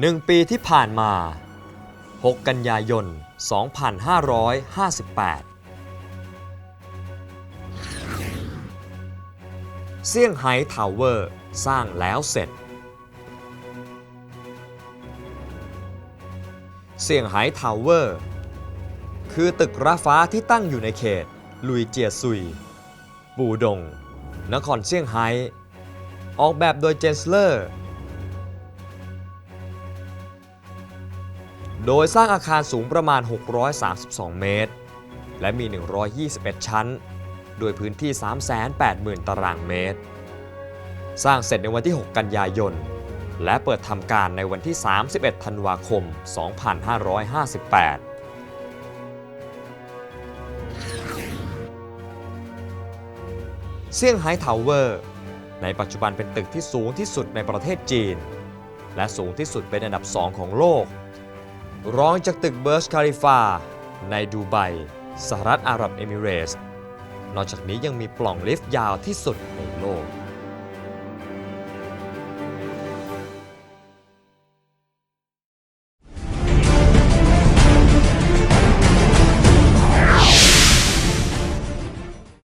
หนึ่งปีที่ผ่านมา 6 กันยายน 2558 เซี่ยงไฮ้ทาวเวอร์สร้างแล้วเสร็จ เซี่ยงไฮ้ทาวเวอร์ คือตึกระฟ้าที่ตั้งอยู่ในเขต ลุยเจียซุย ปูดง นครเซี่ยงไฮ้ ออกแบบโดยเจนสเลอร์ โดยสร้างอาคารสูงประมาณ 632 เมตร และมี 121 ชั้น โดยพื้นที่ 380,000 ตารางเมตร สร้างเสร็จในวันที่ 6 กันยายน และเปิดทำการในวันที่ 31 ธันวาคม 2558เซี่ยงไฮ้ทาวเวอร์ ในปัจจุบันเป็นตึกที่สูงที่สุดในประเทศจีน และสูงที่สุดเป็นอันดับ 2 ของโลก รองจากตึกเบิร์ชคาริฟา ในดูไบสหรัฐอาหรับเอมิเรส นอกจากนี้ยังมีปล่องลิฟต์ยาวที่สุดในโลก